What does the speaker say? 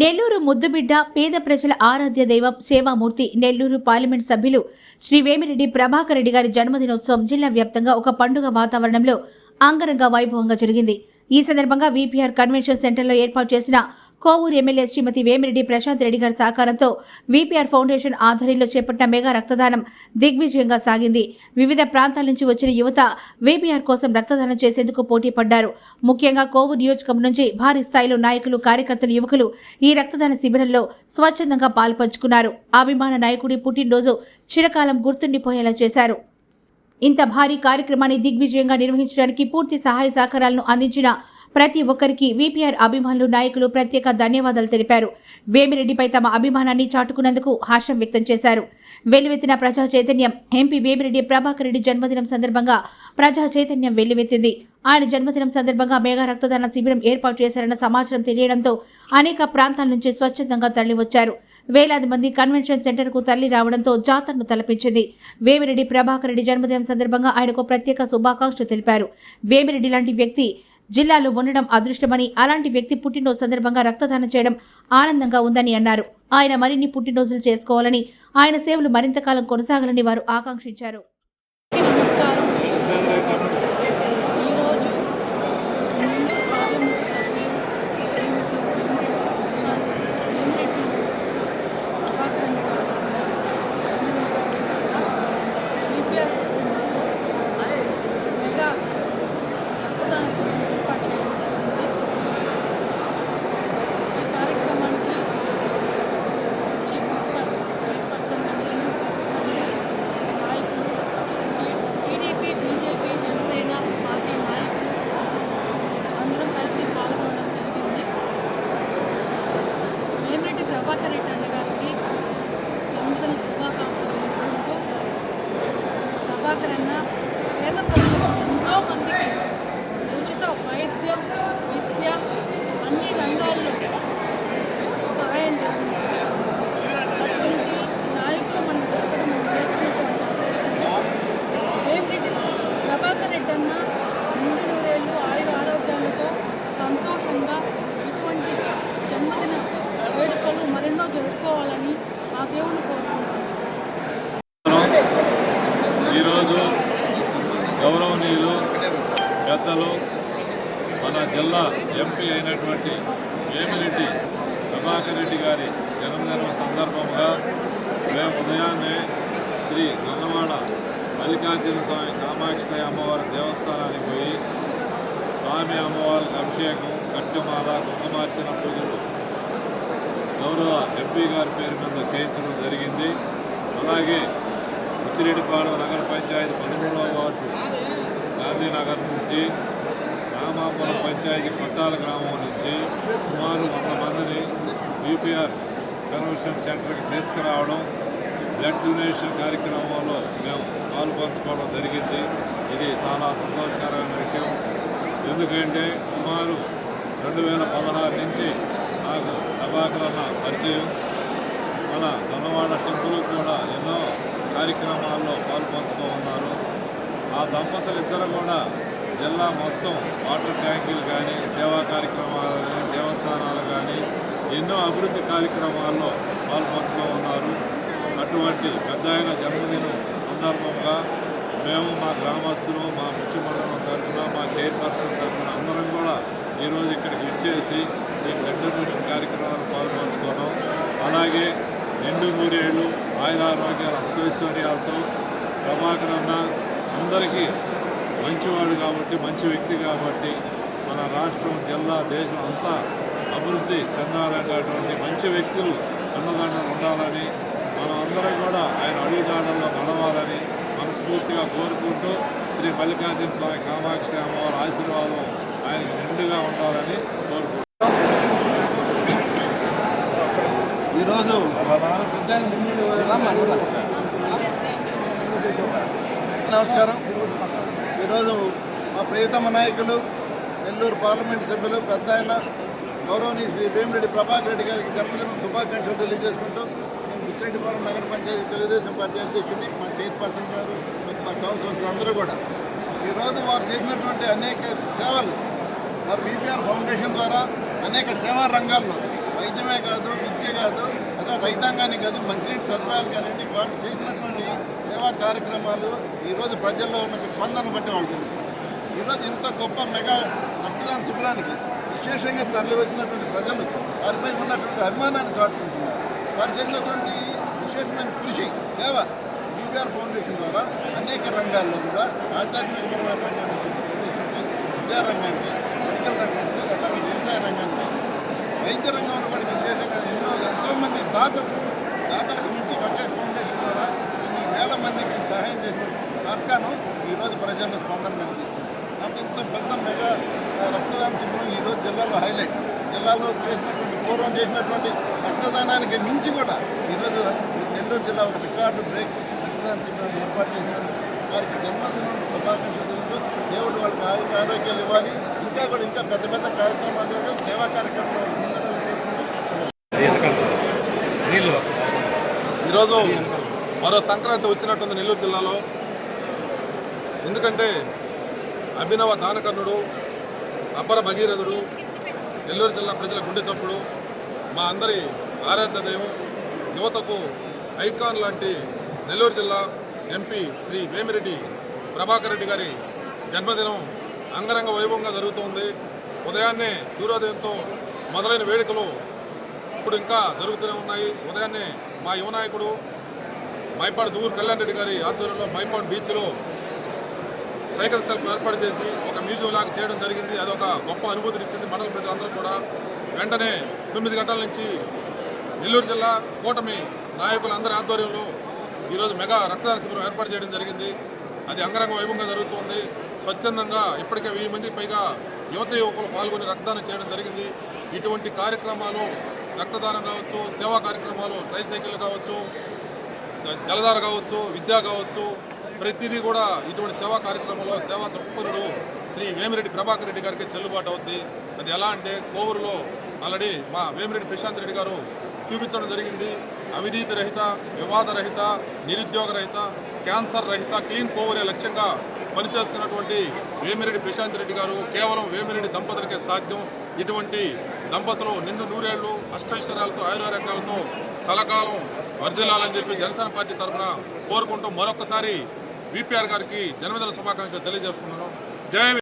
నెల్లూరు ముద్దుబిడ్డ పేద ప్రజల ఆరాధ్య దైవం సేవామూర్తి నెల్లూరు పార్లమెంట్ సభ్యులు శ్రీ వేమిరెడ్డి ప్రభాకర్ రెడ్డి గారి జన్మదినోత్సవం జిల్లా వ్యాప్తంగా ఒక పండుగ వాతావరణంలో అంగరంగ వైభవంగా జరిగింది. ఈ సందర్భంగా వీపీఆర్ కన్వెన్షన్ సెంటర్లో ఏర్పాటు చేసిన కోవూరు ఎమ్మెల్యే శ్రీమతి వేమిరెడ్డి ప్రశాంత్ రెడ్డి గారి సహకారంతో వీపీఆర్ ఫౌండేషన్ ఆధ్వర్యంలో చేపట్టిన మెగా రక్తదానం దిగ్విజయంగా సాగింది. వివిధ ప్రాంతాల నుంచి వచ్చిన యువత వీపీఆర్ కోసం రక్తదానం చేసేందుకు పోటీ పడ్డారు. ముఖ్యంగా కోవూరు నియోజకం నుంచి భారీ స్థాయిలో నాయకులు కార్యకర్తలు యువకులు ఈ రక్తదాన శిబిరంలో స్వచ్ఛందంగా పాల్పంచుకున్నారు. అభిమాన నాయకుడి పుట్టినరోజు చిరకాలం గుర్తుండిపోయేలా చేశారు. ఇంత భారీ కార్యక్రమాన్ని దిగ్విజయంగా నిర్వహించడానికి పూర్తి సహాయ సహకారాలను అందించిన ప్రతి ఒక్కరికి వీపీఆర్ అభిమానులు నాయకులు ప్రత్యేక ధన్యవాదాలు తెలిపారు. వేమిరెడ్డిపై తమ అభిమానాన్ని చాటుకున్నందుకు హర్షం వ్యక్తం చేశారు. వెల్లువెత్తిన ప్రజా చైతన్యం ఎంపీ వేమిరెడ్డి ప్రభాకర్ రెడ్డి జన్మదినం సందర్భంగా ప్రజా చైతన్యం వెల్లువెత్తింది. ఆయన జన్మదినం సందర్భంగా మేఘా రక్తదాన శిబిరం ఏర్పాటు చేశారన్న సమాచారం తెలియడంతో అనేక ప్రాంతాల నుంచి స్వచ్ఛందంగా తరలివచ్చారు. వేలాది మంది కన్వెన్షన్ సెంటర్కు తరలి రావడంతో జాతరను తలపించింది. వేమిరెడ్డి ప్రభాకర్ రెడ్డి జన్మదినం సందర్భంగా ఆయనకు ప్రత్యేక శుభాకాంక్షలు తెలిపారు. వేమిరెడ్డి లాంటి వ్యక్తి జిల్లాలో ఉండడం అదృష్టమని అలాంటి వ్యక్తి పుట్టినరోజు సందర్భంగా రక్తదానం చేయడం ఆనందంగా ఉందని అన్నారు. ఆయన మరిన్ని పుట్టినరోజులు చేసుకోవాలని ఆయన సేవలు మరింత కాలం కొనసాగాలని వారు ఆకాంక్షించారు నమస్కారం ఈరోజు నెల్లూరు పార్లమెంటు సభ్యులు శ్రీమతి శాంతి వేమిరెడ్డి ప్రభాకర్ రెడ్డి గారు విపిఆర్ మెగా రక్తదాన శిబిరం ఏర్పాటు చేయడం జరిగింది. ఈ కార్యక్రమానికి చీఫ్ మినిస్టర్ చైర్పర్సన్ నేను నాయకులు టీడీపీ బీజేపీ జనసేన పార్టీ నాయకులు అందరం కలిసి పాల్గొనడం జరిగింది వేమిరెడ్డి ప్రభాకర్ రెడ్డి అన్న గారికి జన్మదిన శుభాకాంక్షలు తెలుసుకుంటూ ప్రభాకర్ అన్న పేద ప్రజలకు ఎంతో మందికి ఉచిత వైద్యం విద్య అన్ని రంగాల్లో సహాయం చేస్తున్నారు అటువంటి నాయకులు మనం దొరకడం మనం చేసుకునేటువంటి అదృష్టం వేమిరెడ్డి ప్రభాకర్ ముందు నూరేళ్ళు ఆయుర ఆరోగ్యాలతో సంతోషంగా ఇటువంటి జన్మదిన వేడుకలు మరెన్నో జరుపుకోవాలని ఆ దేవుని కోరుకుంటున్నాను ఈరోజు గౌరవనీయులు పెద్దలు మన జిల్లా ఎంపీ అయినటువంటి వేమిరెడ్డి ప్రభాకర్ రెడ్డి గారి జన్మదిన సందర్భంగా మేము ఉదయాన్నే శ్రీ నల్లవాడ మల్లికార్జున స్వామి కామాక్షి అమ్మవారి దేవస్థానానికి పోయి స్వామి అమ్మవారికి అభిషేకం కట్టుమాల కుంకుమార్చన పూజలు గౌరవ ఎంపీ గారి పేరు మీద చేయించడం జరిగింది. అలాగే ఉచ్చిరెడ్డిపాడు నగర పంచాయతీ పదమూడవ వార్డు గాంధీనగర్ నుంచి రామాపురం పంచాయతీ కొట్టాల గ్రామం నుంచి సుమారు వంద మందిని యూపీఆర్ కన్వెన్షన్ సెంటర్కి తీసుకురావడం బ్లడ్ డొనేషన్ కార్యక్రమంలో మేము పంచుకోవడం జరిగింది. ఇది చాలా సంతోషకరమైన విషయం. ఎందుకంటే సుమారు రెండు వేల పదహారు నుంచి నాకు ప్రభాకర్ పరిచయం. మన ధనవాడ టెంపుల్ కూడా ఎన్నో కార్యక్రమాల్లో పాల్పంచుకో ఉన్నారు. ఆ దంపతులు ఇద్దరు కూడా జిల్లా మొత్తం వాటర్ ట్యాంకులు కానీ సేవా కార్యక్రమాలు కానీ దేవస్థానాలు కానీ ఎన్నో అభివృద్ధి కార్యక్రమాల్లో పాల్పంచుకో ఉన్నారు. అటువంటి పెద్ద ఆయన జన్మ సందర్భంగా మేము మా గ్రామస్తులు మా ముఖ్యమండలం తరఫున మా చైర్పర్సన్ తరఫున అందరం కూడా ఈరోజు ఇక్కడికి వచ్చేసి ఈ బ్లడ్ కార్యక్రమాలు పాల్పంచుకున్నాం అలాగే మూడేళ్ళు నూరేళ్ళు ఆయురారోగ్యాల అష్టైశ్వర్యాలతో ప్రభాకర్ అన్న అందరికీ మంచివాడు కాబట్టి మంచి వ్యక్తి కాబట్టి మన రాష్ట్రం జిల్లా దేశం అంతా అభివృద్ధి చెందాలనేటువంటి మంచి వ్యక్తులు అన్నదండలు ఉండాలని మనం అందరం కూడా మనస్ఫూర్తిగా కోరుకుంటూ శ్రీ మల్లికార్జున స్వామి కామాక్షి అమ్మవారి ఆశీర్వాదం ఆయనకు నిండుగా ఉండాలని కోరుకుంటున్నాం. ఈరోజు నమస్కారం. ఈరోజు మా ప్రియతమ నాయకులు నెల్లూరు పార్లమెంట్ సభ్యులు పెద్ద ఆయన గౌరవనీయ శ్రీ భీమిరెడ్డి ప్రభాకర్ రెడ్డి గారికి జన్మదినం శుభాకాంక్షలు తెలియజేసుకుంటూ నేను నగర పంచాయతీ తెలుగుదేశం పార్టీ అధ్యక్షుడిని మా చైర్పర్సన్ గారు మా కౌన్సిలర్స్ అందరూ కూడా. ఈరోజు వారు చేసినటువంటి అనేక సేవలు వారు విపిఆర్ ఫౌండేషన్ ద్వారా అనేక సేవా రంగాల్లో వైద్యమే కాదు విద్య కాదు అలా రైతాంగానికి కాదు మంచినీటి సదుపాయాలు కానివ్వండి వాళ్ళు చేసినటువంటి సేవా కార్యక్రమాలు ఈరోజు ప్రజల్లో ఉన్న స్పందన బట్టి వాళ్ళు తెలుస్తుంది ఈరోజు ఇంత గొప్ప మెగా రక్తదాన శిబిరానికి విశేషంగా తరలి వచ్చినటువంటి ప్రజలు వారిపై ఉన్నటువంటి అభిమానాన్ని చాటుకుంటున్నారు. వారు చేసినటువంటి విశేషమైన కృషి సేవ బీవీఆర్ ఫౌండేషన్ ద్వారా అనేక రంగాల్లో కూడా ఆధ్యాత్మికపరమైన రంగాన్ని ప్రవేశించి విద్యారంగానికి మెడికల్ రంగానికి అట్లాగే వ్యవసాయ రంగానికి. వైద్య రంగంలో కూడా విశేషంగా ఎన్నో ఎంతోమంది దాతలు దాతలకు మించి వెంకటేష్ ఫౌండేషన్ ద్వారా కొన్ని వేల మందికి సహాయం చేసిన తర్కాను ఈరోజు ప్రజల్లో స్పందన కనిపిస్తుంది. కాబట్టి ఇంత పెద్ద మెగా రక్తదాన శిబిరం ఈరోజు జిల్లాలో హైలైట్. జిల్లాలో చేసినటువంటి పూర్వం చేసినటువంటి రక్తదానానికి మించి కూడా ఈరోజు నెల్లూరు జిల్లా ఒక రికార్డు బ్రేక్ రక్తదాన శిబిరాన్ని ఏర్పాటు చేసినారు. వారికి జన్మదినం శుభాకాంక్షలు తెలుపుతూ దేవుడు వాళ్ళకి ఆయుధ ఆరోగ్యాలు ఇవ్వాలి. ఇంకా కూడా ఇంకా పెద్ద పెద్ద కార్యక్రమాలు జరగాలి. సేవా కార్యక్రమాలు ఈరోజు మరో సంక్రాంతి వచ్చినట్టుంది నెల్లూరు జిల్లాలో. ఎందుకంటే అభినవ దానకర్ణుడు అబ్బర భగీరథుడు నెల్లూరు జిల్లా ప్రజల గుండె చప్పుడు మా అందరి ఆరాధ్య దైవం యువతకు ఐకాన్ లాంటి నెల్లూరు జిల్లా ఎంపీ శ్రీ వేమిరెడ్డి ప్రభాకర్ రెడ్డి గారి జన్మదినం అంగరంగ వైభవంగా జరుగుతోంది. ఉదయాన్నే సూర్యోదయంతో మొదలైన వేడుకలు ఇప్పుడు ఇంకా జరుగుతూనే ఉన్నాయి. ఉదయాన్నే మా యువ నాయకుడు మైపాడు దూర్ కళ్యాణ్ రెడ్డి గారి ఆధ్వర్యంలో మైపాడు బీచ్లో సైకిల్ సెల్ఫ్ ఏర్పాటు చేసి ఒక మ్యూజియం లాగా చేయడం జరిగింది. అదొక గొప్ప అనుభూతిని ఇచ్చింది మండల ప్రజలందరూ కూడా. వెంటనే తొమ్మిది గంటల నుంచి నెల్లూరు జిల్లా కూటమి నాయకులందరి ఆధ్వర్యంలో ఈరోజు మెగా రక్తదాన శిబిరం ఏర్పాటు చేయడం జరిగింది. అది అంగరంగ వైభవంగా జరుగుతోంది. స్వచ్ఛందంగా ఇప్పటికే వెయ్యి మందికి పైగా యువత యువకులు పాల్గొని రక్తదానం చేయడం జరిగింది. ఇటువంటి కార్యక్రమాలు రక్తదానం కావచ్చు సేవా కార్యక్రమాలు ట్రైసైకిల్ కావచ్చు జ- జలధార కావచ్చు విద్య కావచ్చు ప్రతిదీ కూడా ఇటువంటి సేవా కార్యక్రమంలో సేవా దృక్పథుడు శ్రీ వేమిరెడ్డి ప్రభాకర్ రెడ్డి గారికి చెల్లుబాటు అవుద్ది. అది ఎలా అంటే కోవూరులో ఆల్రెడీ మా వేమిరెడ్డి ప్రశాంత్ రెడ్డి గారు చూపించడం జరిగింది. అవినీతి రహిత వివాద రహిత నిరుద్యోగ రహిత క్యాన్సర్ రహిత క్లీన్ కోవూరే లక్ష్యంగా పనిచేస్తున్నటువంటి వేమిరెడ్డి ప్రశాంత్ రెడ్డి గారు కేవలం వేమిరెడ్డి దంపతులకే సాధ్యం. ఇటువంటి దంపతులు నిండు నూరేళ్ళు అష్టైశ్వర్యాలతో ఆయురారోగ్యాలతో కలకాలం వర్ధిల్లాలని చెప్పి జనసేన పార్టీ తరఫున కోరుకుంటూ మరొకసారి విపిఆర్ గారికి జన్మదిన శుభాకాంక్షలు తెలియజేసుకున్నాను జయ